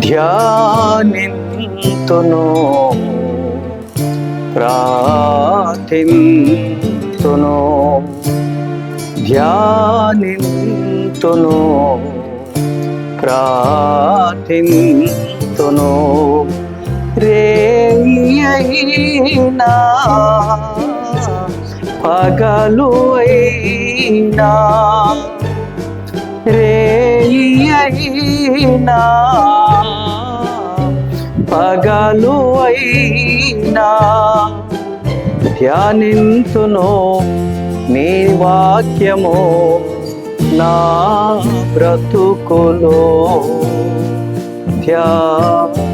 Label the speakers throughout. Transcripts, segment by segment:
Speaker 1: ధ్యానింతును. ప్రార్థింతును. ధ్యానింతును. ప్రార్థింతును. రేయినా పగలు అయినా రేయినా పగలు అయినా ధ్యానింతును నీ వాక్యము నా బ్రతుకులో. ధ్యానింతును.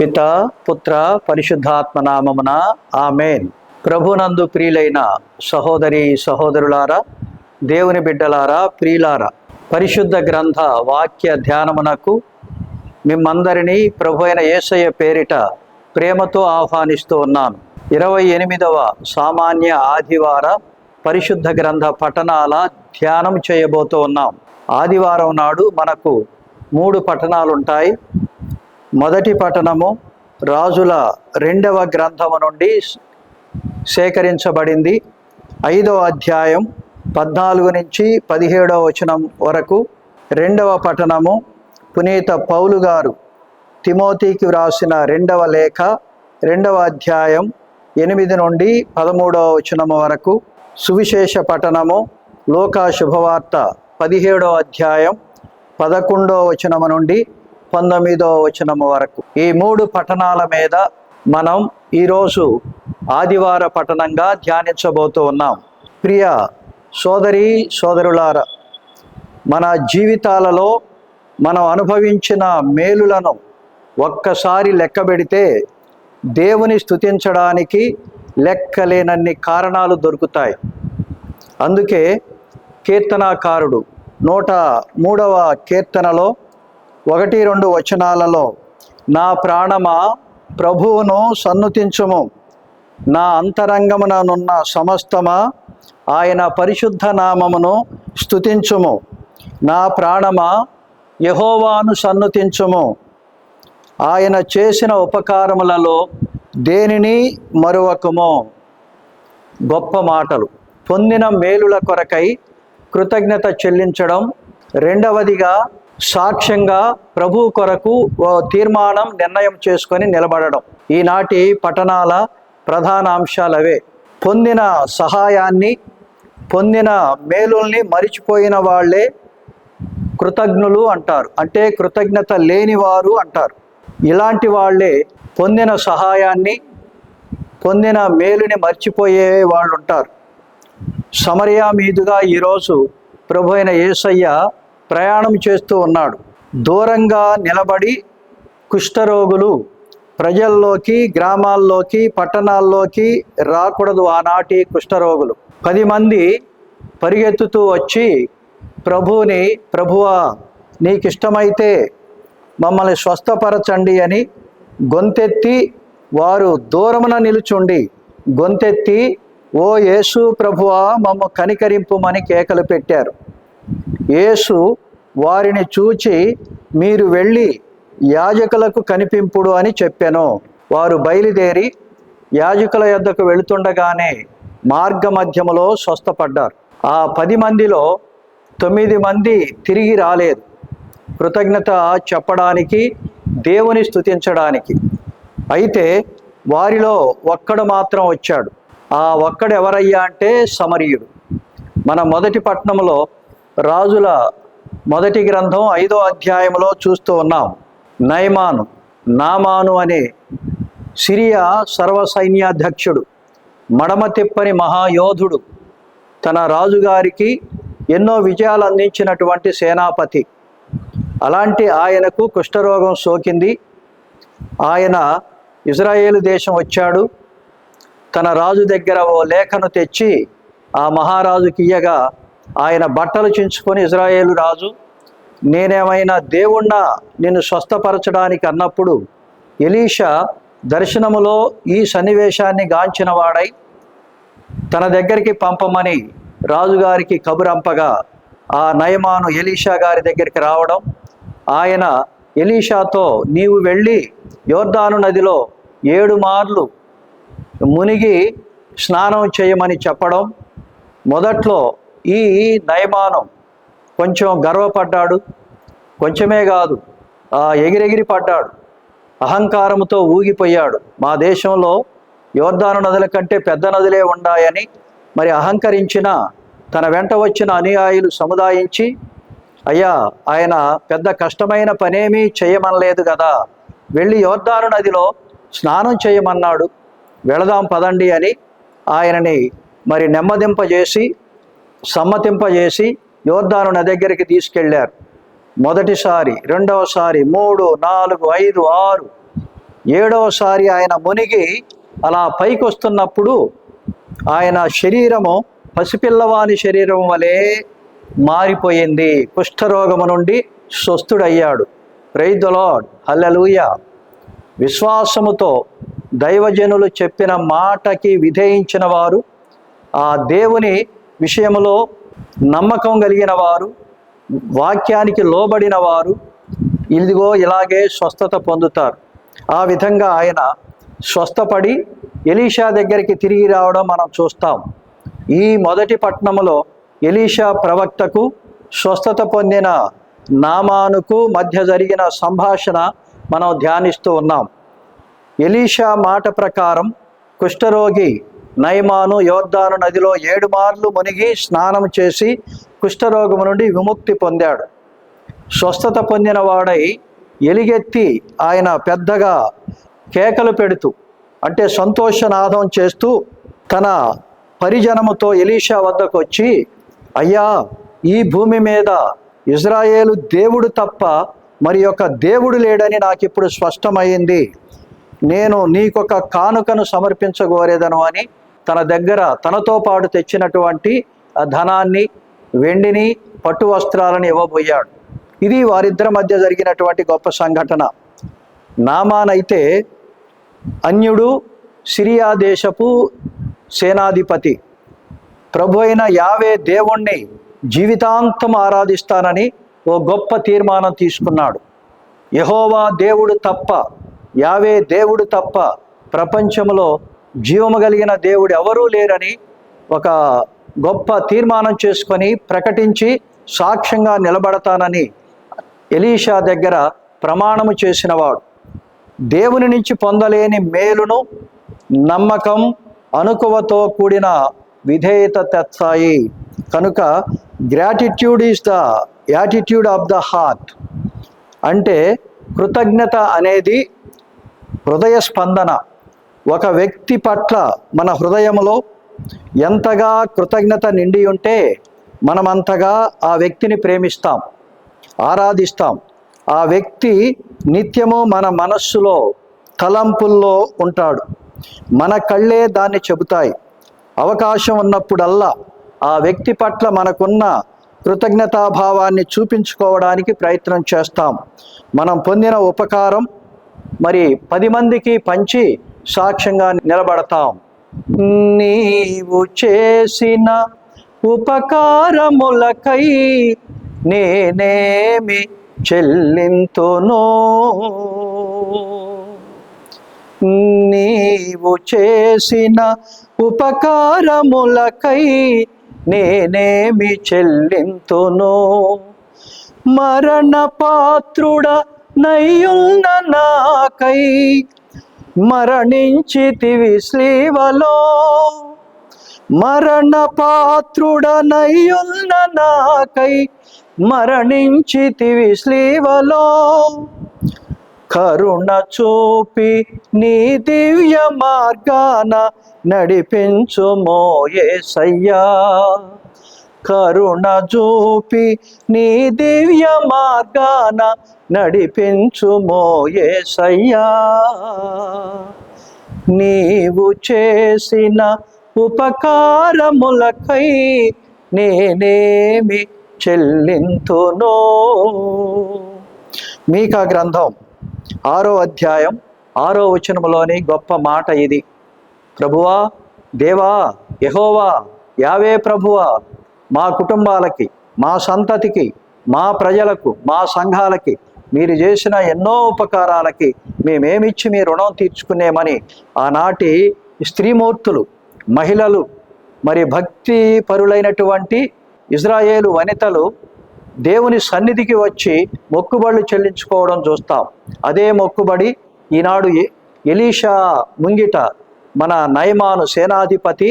Speaker 1: పిత పుత్ర పరిశుద్ధాత్మ నామమున ఆమెన్. ప్రభునందు ప్రియులైన సహోదరి సహోదరులారా దేవుని బిడ్డలారా ప్రియులారా పరిశుద్ధ గ్రంథ వాక్య ధ్యానమునకు మిమ్మందరినీ ప్రభు అయిన ఏసయ్య పేరిట ప్రేమతో ఆహ్వానిస్తూ ఉన్నాను. ఇరవై ఎనిమిదవ సామాన్య ఆదివార పరిశుద్ధ గ్రంథ పఠనాల ధ్యానం చేయబోతూ ఉన్నాం. ఆదివారం నాడు మనకు మూడు పఠనాలు ఉంటాయి మొదటి పఠనము రాజుల రెండవ గ్రంథము నుండి సేకరించబడింది. ఐదవ అధ్యాయం పద్నాలుగు నుంచి పదిహేడవ వచనం వరకు రెండవ పఠనము పునీత పౌలు గారు తిమోతికి వ్రాసిన రెండవ లేఖ రెండవ అధ్యాయం ఎనిమిది నుండి పదమూడవ వచనము వరకు సువిశేష పఠనము లోకా శుభవార్త పదిహేడవ అధ్యాయం పదకొండవ వచనము నుండి పంతొమ్మిదవ వచనము వరకు. ఈ మూడు పఠనాల మీద మనం ఈరోజు ఆదివార పఠనంగా ధ్యానించబోతూ ఉన్నాం. ప్రియ సోదరి సోదరులారా మన జీవితాలలో మనం అనుభవించిన మేలులను ఒక్కసారి లెక్క పెడితే దేవుని స్తుతించడానికి లెక్కలేనన్ని కారణాలు దొరుకుతాయి. అందుకే కీర్తనాకారుడు నూట మూడవ కీర్తనలో ఒకటి రెండు వచనాలలో నా ప్రాణమా ప్రభువును సన్నుతించుము నా అంతరంగముననున్న సమస్తమా ఆయన పరిశుద్ధ నామమును స్థుతించుము నా ప్రాణమా యహోవాను సన్నుతించుము. ఆయన చేసిన ఉపకారములలో దేనిని మరువకము? గొప్ప మాటలు. పొందిన మేలుల కొరకై కృతజ్ఞత చెల్లించడం. రెండవదిగా సాక్ష్యంగా ప్రభు కొరకు ఓ తీర్మానం నిర్ణయం చేసుకొని నిలబడడం. ఈనాటి పట్టణాల ప్రధాన అంశాలు అవే పొందిన సహాయాన్ని పొందిన మేలుల్ని మరిచిపోయిన వాళ్ళే కృతజ్ఞులు అంటారు. అంటే కృతజ్ఞత లేనివారు అంటారు. ఇలాంటి వాళ్ళే పొందిన సహాయాన్ని పొందిన మేలుని మర్చిపోయే వాళ్ళు ఉంటారు. సమరయా మీదుగా ఈరోజు ప్రభు అయిన యేసయ్య ప్రయాణం చేస్తూ ఉన్నాడు. దూరంగా నిలబడి కుష్ఠరోగులు ప్రజల్లోకి గ్రామాల్లోకి పట్టణాల్లోకి రాకూడదు ఆనాటి కుష్ఠరోగులు. పది మంది పరిగెత్తుతూ వచ్చి ప్రభువుని ప్రభువా నీకు ఇష్టమైతే మమ్మల్ని స్వస్థపరచండి అని గొంతెత్తి వారు దూరమున నిలుచుండి గొంతెత్తి ఓ యేసు ప్రభువా మమ్మ కనికరింపుమని కేకలు పెట్టారు. యేసు వారిని చూచి మీరు వెళ్ళి యాజకులకు కనిపింపుడు అని చెప్పాను. వారు బయలుదేరి యాజకుల యొద్దకు వెళుతుండగానే మార్గ మధ్యములో స్వస్థపడ్డారు. ఆ పది మందిలో తొమ్మిది మంది తిరిగి రాలేదు. కృతజ్ఞత చెప్పడానికి దేవుని స్తుతించడానికి. అయితే వారిలో ఒక్కడు మాత్రం వచ్చాడు. ఆ ఒక్కడు ఎవరయ్యా అంటే సమరీయుడు. మన మొదటి పట్టణంలో రాజుల మొదటి గ్రంథం ఐదో అధ్యాయంలో చూస్తూ ఉన్నాం నయమాను నామాను అనే సిరియా సర్వ సైన్యాధ్యక్షుడు మడమ తిప్పని మహాయోధుడు తన రాజుగారికి ఎన్నో విజయాలు అందించినటువంటి సేనాపతి. అలాంటి ఆయనకు కుష్ఠరోగం సోకింది. ఆయన ఇజ్రాయేలు దేశం వచ్చాడు. తన రాజు దగ్గర ఓ లేఖను తెచ్చి ఆ మహారాజుకి ఇయ్యగా ఆయన బట్టలు చించుకొని ఇజ్రాయేలు రాజు నేనేమైనా దేవుణ్ణా నిన్ను స్వస్థపరచడానికి అన్నప్పుడు ఎలీషా దర్శనములో ఈ సన్నివేశాన్ని గాంచిన వాడై తన దగ్గరికి పంపమని రాజుగారికి కబురంపగా ఆ నయమాను ఎలీషా గారి దగ్గరికి రావడం ఆయన ఎలీషాతో నీవు వెళ్ళి యోర్దాను నదిలో ఏడు మార్లు మునిగి స్నానం చేయమని చెప్పడం మొదట్లో ఈ నయమానం కొంచెం గర్వపడ్డాడు. కొంచెమే కాదు ఎగిరెగిరి పడ్డాడు. అహంకారముతో ఊగిపోయాడు. మా దేశంలో యోర్ధాను నదుల కంటే పెద్ద నదులే ఉన్నాయని మరి అహంకరించిన తన వెంట వచ్చిన అనుయాయులు సముదాయించి అయ్యా ఆయన పెద్ద కష్టమైన పనేమీ చేయమనలేదు కదా వెళ్ళి యోర్ధాను నదిలో స్నానం చేయమన్నాడు. వెళదాం పదండి అని ఆయనని మరి నెమ్మదింపజేసి సమ్మతింపజేసి యోర్దాను నా దగ్గరికి తీసుకెళ్ళారు. మొదటిసారి రెండవసారి మూడు నాలుగు ఐదు ఆరు ఏడవసారి ఆయన మునిగి అలా పైకి వస్తున్నప్పుడు ఆయన శరీరము పసిపిల్లవాని శరీరం వలె మారిపోయింది. కుష్ఠరోగము నుండి స్వస్థుడయ్యాడు. ప్రైజ్ ద విశ్వాసముతో దైవజనులు చెప్పిన మాటకి విధేయించిన వారు ఆ దేవుని విషయములో నమ్మకం కలిగిన వారు వాక్యానికి లోబడిన వారు ఇదిగో ఇలాగే స్వస్థత పొందుతారు. ఆ విధంగా ఆయన స్వస్థపడి ఎలీషా దగ్గరికి తిరిగి రావడం మనం చూస్తాం. ఈ మొదటి పట్టణంలో ఎలీషా ప్రవక్తకు స్వస్థత పొందిన నామానుకు మధ్య జరిగిన సంభాషణ మనం ధ్యానిస్తూ ఉన్నాం. ఎలీషా మాట ప్రకారం కుష్ఠరోగి నయమాను యోద్ధాను నదిలో ఏడు మార్లు మునిగి స్నానం చేసి కుష్ఠరోగము నుండి విముక్తి పొందాడు. స్వస్థత పొందిన వాడై ఎలిగెత్తి ఆయన పెద్దగా కేకలు పెడుతూ అంటే సంతోషనాదం చేస్తూ తన పరిజనముతో ఎలీషా వద్దకు వచ్చి అయ్యా ఈ భూమి మీద ఇజ్రాయేలు దేవుడు తప్ప మరి యొక్క దేవుడు లేడని నాకు ఇప్పుడు స్పష్టమైంది. నేను నీకొక కానుకను సమర్పించగోరేదను అని తన దగ్గర తనతో పాటు తెచ్చినటువంటి ధనాన్ని వెండిని పట్టు వస్త్రాలను ఇవ్వబోయాడు. ఇది వారిద్దరి మధ్య జరిగినటువంటి గొప్ప సంఘటన. నామానైతే అన్యుడు సిరియా దేశపు సేనాధిపతి. ప్రభు అయిన యావే దేవుణ్ణి జీవితాంతం ఆరాధిస్తానని ఓ గొప్ప తీర్మానం తీసుకున్నాడు. యహోవా దేవుడు తప్ప యావే దేవుడు తప్ప ప్రపంచంలో జీవము కలిగిన దేవుడు ఎవరూ లేరని ఒక గొప్ప తీర్మానం చేసుకొని ప్రకటించి సాక్ష్యంగా నిలబడతానని ఎలీషా దగ్గర ప్రమాణము చేసినవాడు దేవుని నుంచి పొందలేని మేలును నమ్మకం అనుకువతో కూడిన విధేయత తెచ్చాయి కనుక gratitude is the attitude of the heart అంటే కృతజ్ఞత అనేది హృదయ స్పందన. ఒక వ్యక్తి పట్ల మన హృదయంలో ఎంతగా కృతజ్ఞత నిండి ఉంటే మనమంతగా ఆ వ్యక్తిని ప్రేమిస్తాం ఆరాధిస్తాం. ఆ వ్యక్తి నిత్యము మన మనస్సులో తలంపుల్లో ఉంటాడు. మన కళ్ళే దాన్ని చెబుతాయి. అవకాశం ఉన్నప్పుడల్లా ఆ వ్యక్తి పట్ల మనకున్న కృతజ్ఞతాభావాన్ని చూపించుకోవడానికి ప్రయత్నం చేస్తాం. మనం పొందిన ఉపకారం మరి పది మందికి పంచి సాక్ష్యంగా నిలబడతాం. నీవు చేసిన ఉపకారములకై నేనేమి చెల్లింతును? నీవు చేసిన ఉపకారములకై నేనేమి చెల్లింతును? మరణ పాత్రుడ నయ్యున్న నాకై మరణించితివి శ్లీవలో మరణ పాత్రుడనయ్యున్న నాకై మరణించితివి శ్లీవలో కరుణ చూపి నీ దివ్య మార్గాన నడిపించు సయ్యా కరుణ చూపి నీ దివ్య మార్గాన నడిపించుమోయేసయ్యా నీవు చేసిన ఉపకారములకై నేనేమి చెల్లింతునో. మీకా గ్రంథం ఆరో అధ్యాయం ఆరో వచనములోని గొప్ప మాట ఇది. ప్రభువా దేవా యహోవా యావే ప్రభువా మా కుటుంబాలకి మా సంతతికి మా ప్రజలకు మా సంఘాలకి మీరు చేసిన ఎన్నో ఉపకారాలకి మేమేమిచ్చి మీ రుణం తీర్చుకునేమని ఆనాటి స్త్రీమూర్తులు మహిళలు మరి భక్తి పరులైనటువంటి ఇజ్రాయేలు వనితలు దేవుని సన్నిధికి వచ్చి మొక్కుబడులు చెల్లించుకోవడం చూస్తాం. అదే మొక్కుబడి ఈనాడు ఎలీషా ముంగిట మన నయమాను సేనాధిపతి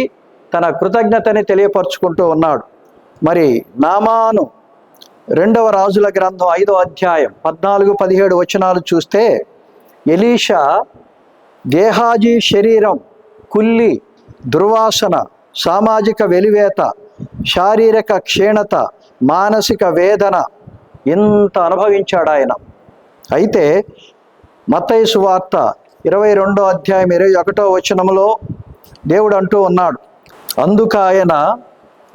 Speaker 1: తన కృతజ్ఞతని తెలియపరుచుకుంటూ ఉన్నాడు. మరి నామాను రెండవ రాజుల గ్రంథం ఐదో అధ్యాయం పద్నాలుగు పదిహేడు వచనాలు చూస్తే ఎలీషా గేహాజీ శరీరం కుల్లి దుర్వాసన సామాజిక వెలివేత శారీరక క్షీణత మానసిక వేదన ఇంత అనుభవించాడు ఆయన. అయితే మత్తయి సువార్త ఇరవై రెండో అధ్యాయం ఇరవై ఒకటో వచనంలో దేవుడు అంటూ ఉన్నాడు అందుకు ఆయన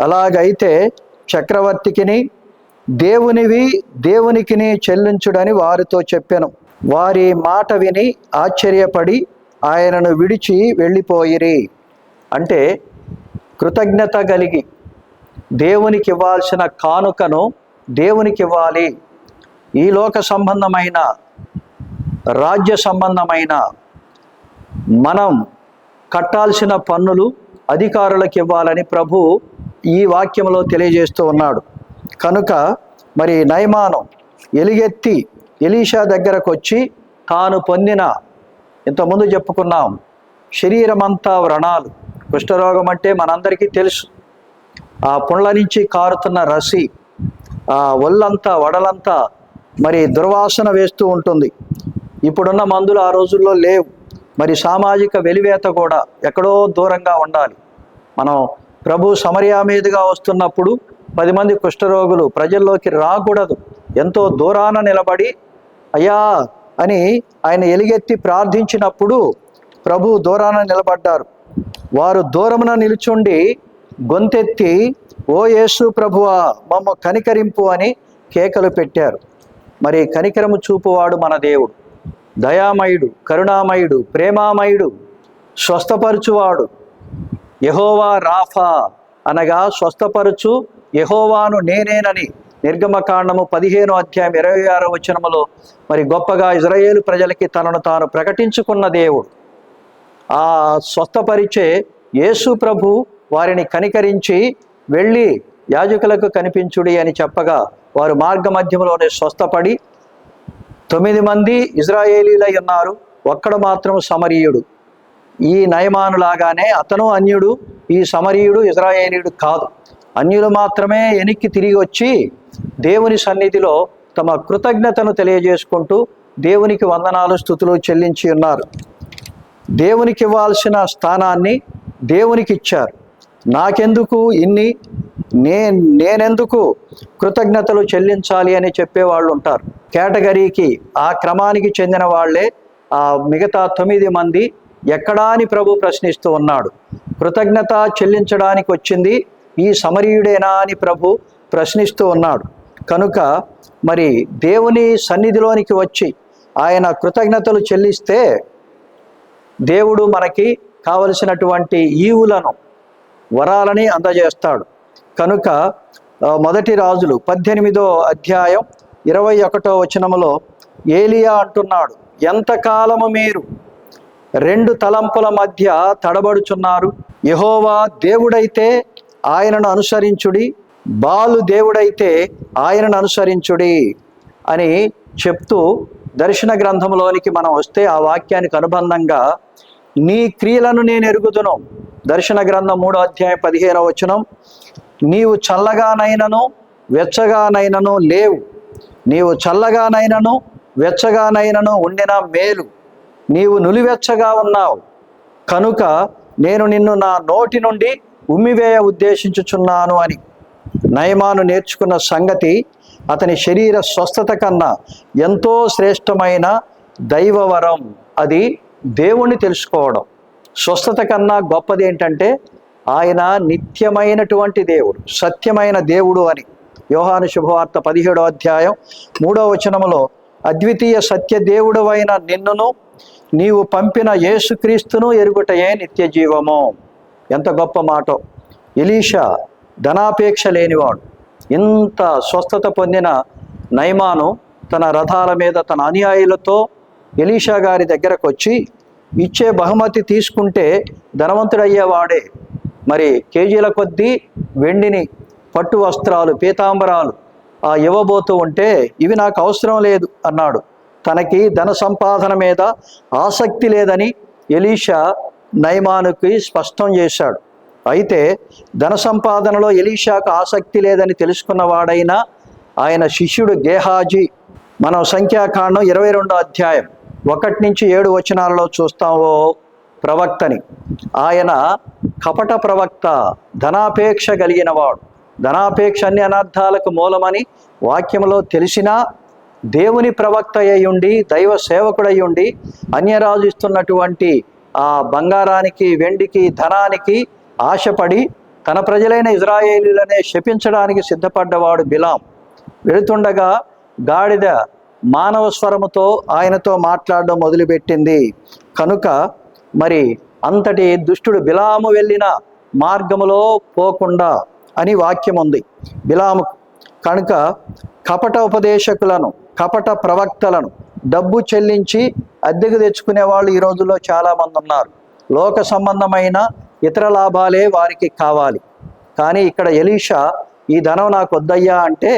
Speaker 1: అలాగైతే చక్రవర్తికిని దేవునివి దేవునికిని చెల్లించుడని వారితో చెప్పాను. వారి మాట విని ఆశ్చర్యపడి ఆయనను విడిచి వెళ్ళిపోయిరి. అంటే కృతజ్ఞత కలిగి దేవునికి ఇవ్వాల్సిన కానుకను దేవునికి ఇవ్వాలి ఈ లోక సంబంధమైన రాజ్య సంబంధమైన మనం కట్టాల్సిన పన్నులు అధికారులకు ఇవ్వాలని ప్రభు ఈ వాక్యంలో తెలియజేస్తూ ఉన్నాడు. కనుక మరి నయమానం ఎలుగెత్తి ఎలీషా దగ్గరకు వచ్చి తాను పొందిన ఇంతకుముందు చెప్పుకున్నాం శరీరమంతా వ్రణాలు. కుష్ఠరోగం అంటే మనందరికీ తెలుసు. ఆ పుండ్ల నుంచి కారుతున్న రసి ఆ ఒళ్ళంతా వడలంతా మరి దుర్వాసన వేస్తూ ఉంటుంది. ఇప్పుడున్న మందులు ఆ రోజుల్లో లేవు. మరి సామాజిక వెలివేత కూడా ఎక్కడో దూరంగా ఉండాలి. మనం ప్రభు సమరియా మీదుగా వస్తున్నప్పుడు పది మంది కుష్ఠరోగులు ప్రజల్లోకి రాకూడదు. ఎంతో దూరాన నిలబడి అయ్యా అని ఆయన ఎలుగెత్తి ప్రార్థించినప్పుడు ప్రభు దూరాన నిలబడ్డారు. వారు దూరమున నిలుచుండి గొంతెత్తి ఓ యేసు ప్రభువా మమ్మ కనికరింపు అని కేకలు పెట్టారు. మరి కనికరము చూపువాడు మన దేవుడు. దయామయుడు కరుణామయుడు ప్రేమామయుడు స్వస్థపరచువాడు. యహోవా రాఫా అనగా స్వస్థపరచు. యహోవాను నేనేనని నిర్గమకాండము పదిహేను అధ్యాయం ఇరవై ఆరో వచనములో మరి గొప్పగా ఇజ్రాయేలు ప్రజలకి తనను తాను ప్రకటించుకున్న దేవుడు. ఆ స్వస్థపరిచే యేసు ప్రభు వారిని కనికరించి వెళ్ళి యాజకులకు కనిపించుడి అని చెప్పగా వారు మార్గ మధ్యంలోనే స్వస్థపడి తొమ్మిది మంది ఇజ్రాయేలీలై ఉన్నారు. ఒక్కడు మాత్రం సమరీయుడు. ఈ నయమానులాగానే అతను అన్యుడు ఈ సమరీయుడు ఇజ్రాయేలీయుడు కాదు. అన్యులు మాత్రమే వెనక్కి తిరిగి వచ్చి దేవుని సన్నిధిలో తమ కృతజ్ఞతను తెలియజేసుకుంటూ దేవునికి వందనాలు స్థుతులు చెల్లించి ఉన్నారు. దేవునికి ఇవ్వాల్సిన స్థానాన్ని దేవునికి ఇచ్చారు. నాకెందుకు ఇన్ని? నే నేనెందుకు కృతజ్ఞతలు చెల్లించాలి అని చెప్పేవాళ్ళు ఉంటారు. కేటగిరీకి ఆ క్రమానికి చెందిన వాళ్ళే ఆ మిగతా తొమ్మిది మంది ఎక్కడా అని ప్రభు ప్రశ్నిస్తూ ఉన్నాడు. కృతజ్ఞత చెల్లించడానికి వచ్చింది. ఈ సమరీయుడేనా అని ప్రభు ప్రశ్నిస్తూ ఉన్నాడు. కనుక మరి దేవుని సన్నిధిలోనికి వచ్చి ఆయన కృతజ్ఞతలు చెల్లిస్తే దేవుడు మనకి కావలసినటువంటి ఈవులను వరాలని అందజేస్తాడు. కనుక మొదటి రాజులు పద్దెనిమిదో అధ్యాయం ఇరవై ఒకటో వచనములో ఏలియా అంటున్నాడు ఎంతకాలము మీరు రెండు తలంపుల మధ్య తడబడుచున్నారు. యహోవా దేవుడైతే ఆయనను అనుసరించుడి. బాలు దేవుడైతే ఆయనను అనుసరించుడి అని చెప్తూ దర్శన గ్రంథంలోనికి మనం వస్తే ఆ వాక్యానికి అనుబంధంగా నీ క్రియలను నేను ఎరుగుదును. దర్శన గ్రంథం మూడో అధ్యాయం పదిహేనవ వచనం నీవు చల్లగానైనను వెచ్చగానైనను లేవు. నీవు చల్లగానైనను వెచ్చగానైనను ఉండిన మేలు. నీవు నులివెచ్చగా ఉన్నావు. కనుక నేను నిన్ను నా నోటి నుండి ఉమ్మివేయ ఉద్దేశించుచున్నాను అని. నయమాను నేర్చుకున్న సంగతి అతని శరీర స్వస్థత కన్నా ఎంతో శ్రేష్టమైన దైవవరం అది దేవుణ్ణి తెలుసుకోవడం. స్వస్థత కన్నా గొప్పది ఏంటంటే ఆయన నిత్యమైనటువంటి దేవుడు సత్యమైన దేవుడు అని. యోహాను శుభవార్త పదిహేడో అధ్యాయం మూడో వచనములో అద్వితీయ సత్యదేవుడవైన అయిన నిన్నును నీవు పంపిన యేసుక్రీస్తును ఎరుగుటయే నిత్య జీవము ఎంత గొప్ప మాట. ఎలీషా ధనాపేక్ష లేనివాడు. ఇంత స్వస్థత పొందిన నైమాను తన రథాల మీద తన అనుయాయులతో ఎలీషా గారి దగ్గరకు వచ్చి ఇచ్చే బహుమతి తీసుకుంటే ధనవంతుడయ్యేవాడే. మరి కేజీల కొద్దీ వెండిని పట్టు వస్త్రాలు పీతాంబరాలు ఇవ్వబోతూ ఉంటే ఇవి నాకు అవసరం లేదు అన్నాడు. తనకి ధన సంపాదన మీద ఆసక్తి లేదని ఎలీషా నైమానుకి స్పష్టం చేశాడు. అయితే ధన సంపాదనలో ఎలీషాకు ఆసక్తి లేదని తెలుసుకున్నవాడైనా ఆయన శిష్యుడు గేహాజీ మనం సంఖ్యాకాండం ఇరవై రెండో అధ్యాయం ఒకటి నుంచి ఏడు వచనాలలో చూస్తామో ప్రవక్తని. ఆయన కపట ప్రవక్త ధనాపేక్ష కలిగినవాడు. ధనాపేక్ష అన్ని అనర్థాలకు మూలమని వాక్యంలో తెలిసినా దేవుని ప్రవక్త అయ్యుండి దైవ సేవకుడయ్యుండి అన్యరాజు ఇస్తున్నటువంటి ఆ బంగారానికి వెండికి ధనానికి ఆశపడి తన ప్రజలైన ఇజ్రాయేలీలనే శపించడానికి సిద్ధపడ్డవాడు బిలాం. వెళుతుండగా గాడిద మానవ స్వరముతో ఆయనతో మాట్లాడడం మొదలుపెట్టింది. కనుక మరి అంతటి దుష్టుడు బిలాము వెళ్ళిన మార్గములో పోకుండా అని వాక్యం ఉంది. బిలాము కనుక కపట ఉపదేశకులను కపట ప్రవక్తలను డబ్బు చెల్లించి అద్దెకు తెచ్చుకునే వాళ్ళు ఈ రోజుల్లో చాలామంది ఉన్నారు. లోక సంబంధమైన ఇతర లాభాలే వారికి కావాలి. కానీ ఇక్కడ ఎలీషా ఈ ధనం నాకు వద్దయ్యా అంటే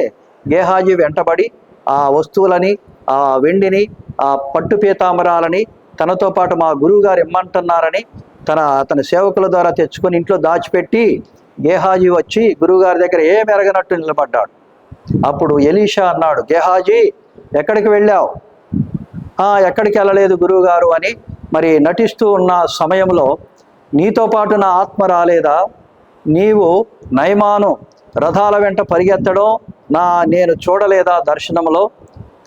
Speaker 1: గేహాజీ వెంటబడి ఆ వస్తువులని ఆ వెండిని ఆ పట్టు పీతామరాలని తనతో పాటు మా గురువు గారు ఇమ్మంటున్నారని తన అతని సేవకుల ద్వారా తెచ్చుకొని ఇంట్లో దాచిపెట్టి గేహాజీ వచ్చి గురువుగారి దగ్గర ఏం ఎరగనట్టు నిలబడ్డాడు. అప్పుడు ఎలీషా అన్నాడు గేహాజీ ఎక్కడికి వెళ్ళావు? ఎక్కడికి వెళ్ళలేదు గురువుగారు అని మరి నటిస్తూ ఉన్న సమయంలో నీతో పాటు నా ఆత్మ రాలేదా? నీవు నయమాను రథాల వెంట పరిగెత్తడం నా నేను చూడలేదా దర్శనంలో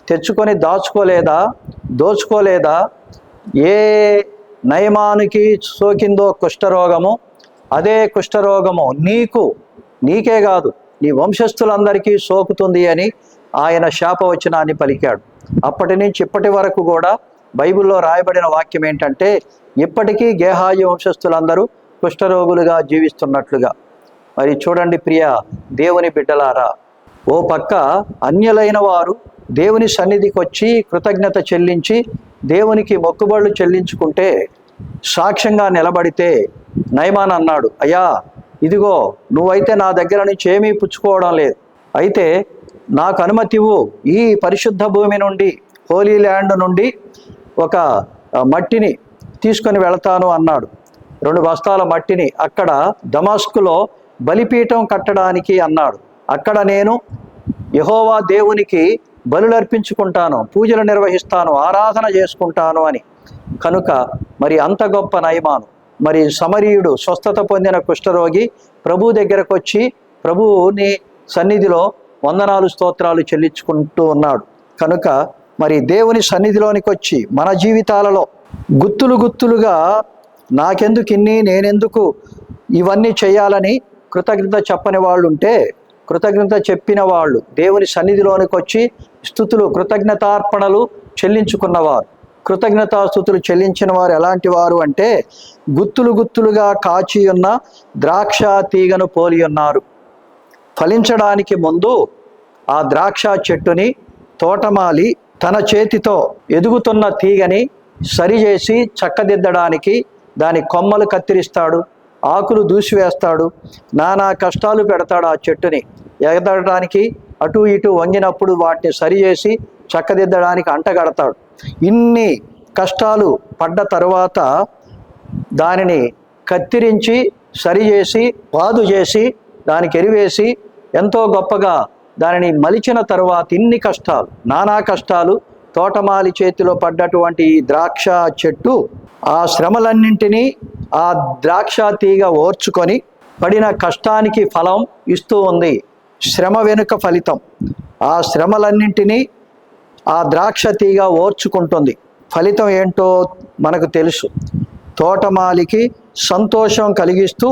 Speaker 1: తెచ్చుకొని దాచుకోలేదా? దోచుకోలేదా? ఏ నయమానికి సోకిందో కుష్ఠరోగము? అదే కుష్ఠరోగము. నీకు నీకే కాదు నీ వంశస్థులందరికీ సోకుతుంది అని ఆయన శాపవచనాన్ని పలికాడు. అప్పటి నుంచి ఇప్పటి వరకు కూడా బైబిల్లో రాయబడిన వాక్యం ఏంటంటే ఇప్పటికీ గేహాజీ వంశస్థులందరూ కుష్ఠరోగులుగా జీవిస్తున్నట్లుగా. మరి చూడండి ప్రియ దేవుని బిడ్డలారా ఓ పక్క అన్యులైన వారు దేవుని సన్నిధికి వచ్చి కృతజ్ఞత చెల్లించి దేవునికి మొక్కుబళ్ళు చెల్లించుకుంటే సాక్ష్యంగా నిలబడితే నయమాన్ అన్నాడు అయ్యా ఇదిగో నువ్వైతే నా దగ్గర నుంచి ఏమీ పుచ్చుకోవడం లేదు. అయితే నాకు అనుమతివు ఈ పరిశుద్ధ భూమి నుండి హోలీ ల్యాండ్ నుండి ఒక మట్టిని తీసుకొని వెళతాను అన్నాడు. రెండు బస్తాల మట్టిని అక్కడ దమాస్కులో బలిపీఠం కట్టడానికి అన్నాడు. అక్కడ నేను యహోవా దేవునికి బలులర్పించుకుంటాను పూజలు నిర్వహిస్తాను ఆరాధన చేసుకుంటాను అని. కనుక మరి అంత గొప్ప నయమాను మరి సమరీయుడు స్వస్థత పొందిన కుష్ఠరోగి ప్రభు దగ్గరకు వచ్చి ప్రభువుని సన్నిధిలో వందనాలు స్తోత్రాలు చెల్లించుకుంటూ ఉన్నాడు. కనుక మరి దేవుని సన్నిధిలోనికి వచ్చి మన జీవితాలలో గుత్తులు గుత్తులుగా నాకెందుకు ఇన్ని నేనెందుకు ఇవన్నీ చేయాలని కృతజ్ఞత చెప్పని వాళ్ళు ఉంటే కృతజ్ఞత చెప్పిన వాళ్ళు దేవుని సన్నిధిలోనికి వచ్చి స్థుతులు కృతజ్ఞతార్పణలు చెల్లించుకున్నవారు. కృతజ్ఞతాస్థుతులు చెల్లించిన వారు ఎలాంటి వారు అంటే గుత్తులు గుత్తులుగా కాచి ఉన్న ద్రాక్ష తీగను పోలి ఉన్నారు. ఫలించడానికి ముందు ఆ ద్రాక్ష చెట్టుని తోటమాలి తన చేతితో ఎదుగుతున్న తీగని సరిచేసి చక్కదిద్దడానికి దాని కొమ్మలు కత్తిరిస్తాడు ఆకులు దూసివేస్తాడు నానా కష్టాలు పెడతాడు ఆ చెట్టుని. ఎగదడానికి అటు ఇటు వంగినప్పుడు వాటిని సరిచేసి చక్కదిద్దడానికి అంటగడతాడు. ఇన్ని కష్టాలు పడ్డ తర్వాత దానిని కత్తిరించి సరిచేసి పాదు చేసి దానికి ఎరివేసి ఎంతో గొప్పగా దానిని మలిచిన తర్వాత ఇన్ని కష్టాలు నానా కష్టాలు తోటమాలి చేతిలో పడ్డటువంటి ఈ ద్రాక్ష చెట్టు ఆ శ్రమలన్నింటినీ ఆ ద్రాక్ష తీగ ఓర్చుకొని పడిన కష్టానికి ఫలం ఇస్తూ ఉంది. శ్రమ వెనుక ఫలితం. ఆ శ్రమలన్నింటినీ ఆ ద్రాక్ష తీగ ఓర్చుకుంటుంది. ఫలితం ఏంటో మనకు తెలుసు. తోటమాలికి సంతోషం కలిగిస్తూ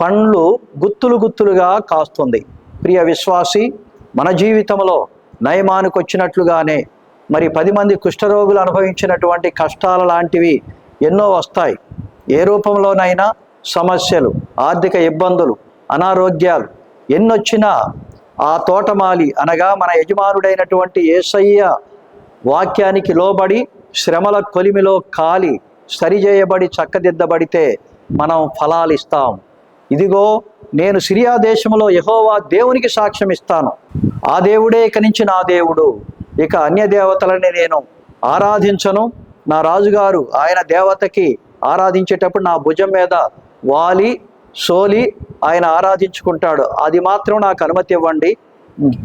Speaker 1: పండ్లు గుత్తులు గుత్తులుగా కాస్తుంది. ప్రియ విశ్వాసి మన జీవితంలో నయమానికి వచ్చినట్లుగానే మరి పది మంది కుష్ఠరోగులు అనుభవించినటువంటి కష్టాల లాంటివి ఎన్నో వస్తాయి. ఏ రూపంలోనైనా సమస్యలు ఆర్థిక ఇబ్బందులు అనారోగ్యాలు ఎన్నొచ్చినా ఆ తోటమాలి అనగా మన యజమానుడైనటువంటి ఏసయ్య వాక్యానికి లోబడి శ్రమల కొలిమిలో కాలి సరిచేయబడి చక్కదిద్దబడితే మనం ఫలాలు ఇస్తాం ఇదిగో నేను సిరియా దేశంలో యహోవా దేవునికి సాక్ష్యం ఇస్తాను. ఆ దేవుడే ఇక నుంచి నా దేవుడు. ఇక అన్య దేవతలని నేను ఆరాధించను. నా రాజుగారు ఆయన దేవతకి ఆరాధించేటప్పుడు నా భుజం మీద వాలి సోలి ఆయన ఆరాధించుకుంటాడు. అది మాత్రం నాకు అనుమతి ఇవ్వండి.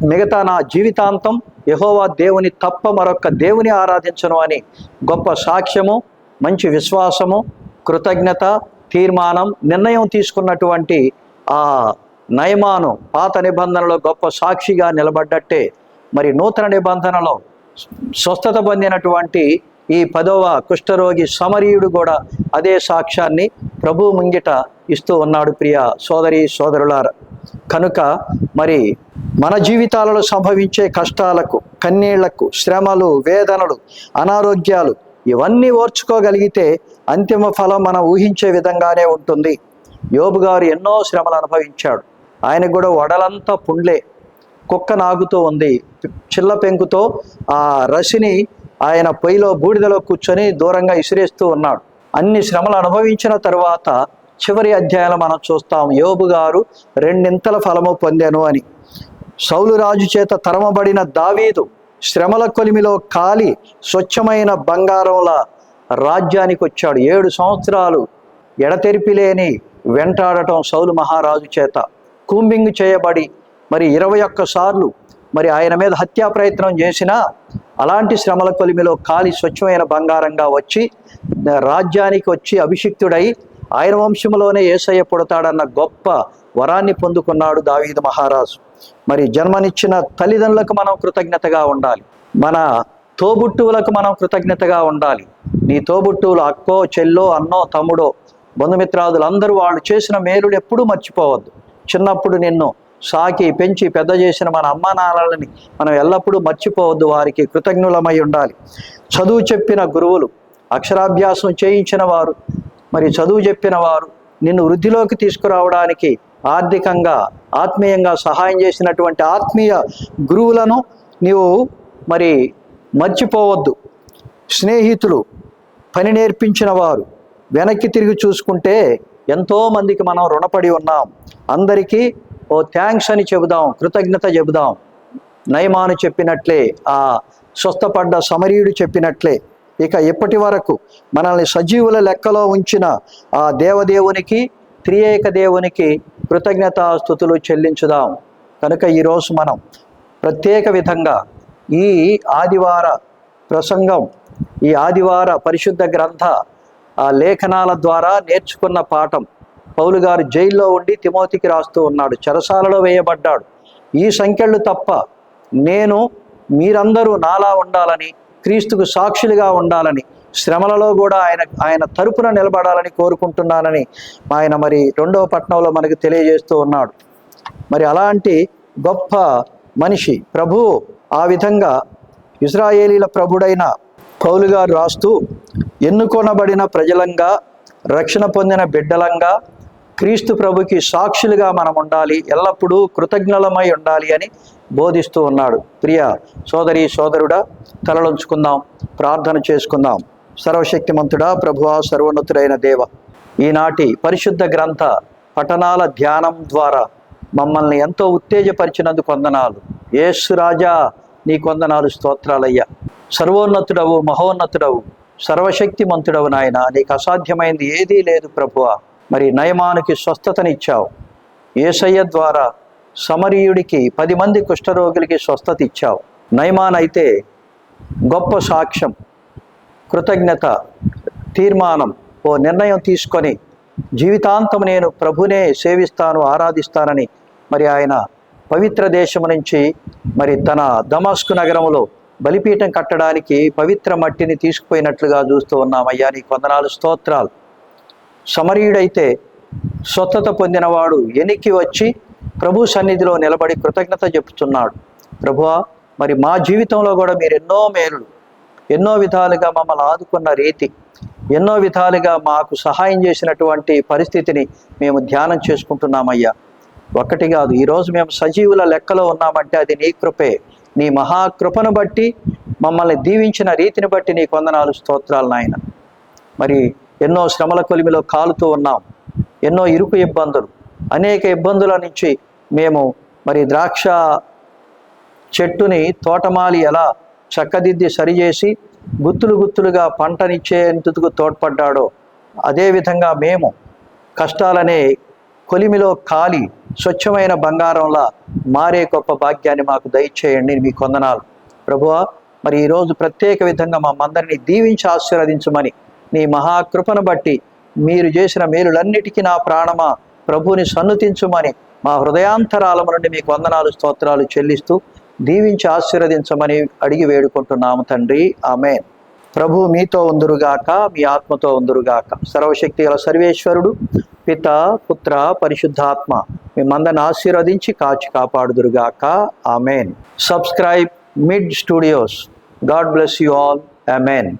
Speaker 1: మిగతా నా జీవితాంతం యహోవా దేవుని తప్ప మరొక దేవుని ఆరాధించను అని గొప్ప సాక్ష్యము మంచి విశ్వాసము కృతజ్ఞత తీర్మానం నిర్ణయం తీసుకున్నటువంటి ఆ నయమాను పాత నిబంధనలో గొప్ప సాక్షిగా నిలబడ్డట్టే. మరి నూతన నిబంధనలో స్వస్థత పొందినటువంటి ఈ పదవ కుష్ఠరోగి సమరీయుడు కూడా అదే సాక్ష్యాన్ని ప్రభు ముంగిట ఇస్తూ ఉన్నాడు ప్రియ సోదరి సోదరులార. కనుక మరి మన జీవితాలలో సంభవించే కష్టాలకు కన్నీళ్ళకు శ్రమలు వేదనలు అనారోగ్యాలు ఇవన్నీ ఓర్చుకోగలిగితే అంతిమ ఫలం మనం ఊహించే విధంగానే ఉంటుంది. యోబు గారు ఎన్నో శ్రమలు అనుభవించాడు. ఆయన కూడా వడలంతా పుండ్లే. కుక్క నాగుతూ ఉంది. చిల్ల పెంకుతో ఆ రసిని ఆయన పొయ్యిలో బూడిదలో కూర్చొని దూరంగా ఇసిరేస్తూ ఉన్నాడు. అన్ని శ్రమలు అనుభవించిన తరువాత చివరి అధ్యాయంలో మనం చూస్తాం యోబు గారు రెండింతల ఫలము పొందాను అని. సౌలు రాజు చేత తరమబడిన దావీదు శ్రమల కొలిమిలో కాలి స్వచ్ఛమైన బంగారంల రాజ్యానికి వచ్చాడు. ఏడు సంవత్సరాలు ఎడతెరిపి లేని వెంటాడటం సౌలు మహారాజు చేత. కూంబింగ్ చేయబడి మరి ఇరవై ఒక్క సార్లు మరి ఆయన మీద హత్యా ప్రయత్నం చేసిన అలాంటి శ్రమల కొలిమిలో కాలి స్వచ్ఛమైన బంగారంగా వచ్చి రాజ్యానికి వచ్చి అభిషిక్తుడై ఆయన వంశంలోనే ఏసయ్య పుడతాడన్న గొప్ప వరాన్ని పొందుకున్నాడు దావీదు మహారాజు. మరి జన్మనిచ్చిన తల్లిదండ్రులకు మనం కృతజ్ఞతగా ఉండాలి. మన తోబుట్టువులకు మనం కృతజ్ఞతగా ఉండాలి. నీ తోబుట్టువులు అక్కో చెల్లో అన్నో తమ్ముడో బంధుమిత్రాదులు అందరూ వాళ్ళు చేసిన మేలులు ఎప్పుడూ మర్చిపోవద్దు. చిన్నప్పుడు నిన్ను సాకి పెంచి పెద్ద చేసిన మన అమ్మా నాన్నలని మనం ఎల్లప్పుడూ మర్చిపోవద్దు. వారికి కృతజ్ఞులమై ఉండాలి. చదువు చెప్పిన గురువులు అక్షరాభ్యాసం చేయించిన వారు మరి చదువు చెప్పిన వారు నిన్ను వృద్ధిలోకి తీసుకురావడానికి ఆర్థికంగా ఆత్మీయంగా సహాయం చేసినటువంటి ఆత్మీయ గురువులను నీవు మరి మర్చిపోవద్దు. స్నేహితులు పని నేర్పించిన వారు వెనక్కి తిరిగి చూసుకుంటే ఎంతోమందికి మనం రుణపడి ఉన్నాం. అందరికీ ఓ థ్యాంక్స్ అని చెబుదాం కృతజ్ఞత చెబుదాం. నయమాను చెప్పినట్లే ఆ స్వస్థపడ్డ సమరీయుడు చెప్పినట్లే. ఇక ఇప్పటి వరకు మనల్ని సజీవుల లెక్కలో ఉంచిన ఆ దేవదేవునికి త్రియేక దేవునికి కృతజ్ఞతాస్థుతులు చెల్లించుదాం. కనుక ఈరోజు మనం ప్రత్యేక విధంగా ఈ ఆదివార ప్రసంగం ఈ ఆదివార పరిశుద్ధ గ్రంథ ఆ లేఖనాల ద్వారా నేర్చుకున్న పాఠం పౌలు గారు జైల్లో ఉండి తిమోతికి రాస్తూ ఉన్నాడు చెరసాలలో వేయబడ్డాడు. ఈ సంఖ్యలు తప్ప నేను మీరందరూ నాలా ఉండాలని క్రీస్తుకు సాక్షులుగా ఉండాలని శ్రమలలో కూడా ఆయన ఆయన తరపున నిలబడాలని కోరుకుంటున్నానని ఆయన మరి రెండవ పట్టణంలో మనకు తెలియజేస్తూ ఉన్నాడు. మరి అలాంటి గొప్ప మనిషి ప్రభు ఆ విధంగా ఇజ్రాయేలీల ప్రభుడైన పౌలు గారు రాస్తూ ఎన్నుకొనబడిన ప్రజలంగా రక్షణ పొందిన బిడ్డలంగా క్రీస్తు ప్రభుకి సాక్షులుగా మనం ఉండాలి ఎల్లప్పుడూ కృతజ్ఞలమై ఉండాలి అని బోధిస్తూ ఉన్నాడు. ప్రియ సోదరి సోదరుడా తలలుంచుకుందాం ప్రార్థన చేసుకుందాం. సర్వశక్తిమంతుడా ప్రభువా సర్వోన్నతుడైన దేవ ఈనాటి పరిశుద్ధ గ్రంథ పఠనాల ధ్యానం ద్వారా మమ్మల్ని ఎంతో ఉత్తేజపరిచినందుకు వందనాలు. యేసు రాజా నీ కొందనాలు స్తోత్రాలయ్యా. సర్వోన్నతుడవు మహోన్నతుడవు సర్వశక్తిమంతుడవు నాయన. నీకు అసాధ్యమైంది ఏదీ లేదు ప్రభువా. మరి నయమానికి స్వస్థతనిచ్చావు. ఏసయ్య ద్వారా సమరీయుడికి పది మంది కుష్ఠరోగులకి స్వస్థత ఇచ్చావు నయమాన్ అయితే గొప్ప సాక్ష్యం కృతజ్ఞత తీర్మానం ఓ నిర్ణయం తీసుకొని జీవితాంతం నేను ప్రభునే సేవిస్తాను ఆరాధిస్తానని మరి ఆయన పవిత్ర దేశం నుంచి మరి తన దమాస్కు నగరంలో బలిపీఠం కట్టడానికి పవిత్ర మట్టిని తీసుకుపోయినట్లుగా చూస్తూ ఉన్నామయ్యా. నీ కొందనాలు స్తోత్రాలు. సమరీయుడైతే స్వస్థత పొందినవాడు ఎనికి వచ్చి ప్రభు సన్నిధిలో నిలబడి కృతజ్ఞత చెప్తున్నాడు ప్రభువా మరి మా జీవితంలో కూడా మీరు ఎన్నో మేలులు ఎన్నో విధాలుగా మమ్మల్ని ఆదుకున్న రీతి ఎన్నో విధాలుగా మాకు సహాయం చేసినటువంటి పరిస్థితిని మేము ధ్యానం చేసుకుంటున్నామయ్యా. ఒక్కటి కాదు ఈరోజు మేము సజీవుల లెక్కలో ఉన్నామంటే అది నీ కృపే. నీ మహాకృపను బట్టి మమ్మల్ని దీవించిన రీతిని బట్టి నీ కొందనాలు స్తోత్రాలు నాయన. మరి ఎన్నో శ్రమల కొలిమిలో కాలుతూ ఉన్నాం. ఎన్నో ఇరుకు ఇబ్బందులు. అనేక ఇబ్బందుల నుంచి మేము మరి ద్రాక్ష చెట్టుని తోటమాలి ఎలా చక్కదిద్ది సరిచేసి గుత్తులు గుత్తులుగా పంటనిచ్చేందుకు తోడ్పడ్డాడో అదేవిధంగా మేము కష్టాలనే కొలిమిలో కాలి స్వచ్ఛమైన బంగారంలా మారే గొప్ప భాగ్యాన్ని మాకు దయచేయండి మీ కొందనాలు. ప్రభువా మరి ఈరోజు ప్రత్యేక విధంగా మా మందరిని దీవించి ఆశీర్వదించమని నీ మహాకృపను బట్టి మీరు చేసిన మేలులన్నిటికీ నా ప్రాణమా. ప్రభుని సన్నుతించుమని మా హృదయాంతరాలము నుండి మీకు వందనాలు స్తోత్రాలు చెల్లిస్తూ దీవించి ఆశీర్వదించమని అడిగి వేడుకుంటున్నాము తండ్రి. ఆమెన్. ప్రభు మీతో ఉందురుగాక మీ ఆత్మతో ఉందురుగాక. సర్వశక్తి గల సర్వేశ్వరుడు పిత పుత్ర పరిశుద్ధాత్మ మిమ్మందరిని ఆశీర్వదించి కాచి కాపాడుదురుగాక. Amen. Subscribe mid studios. God bless you all. Amen.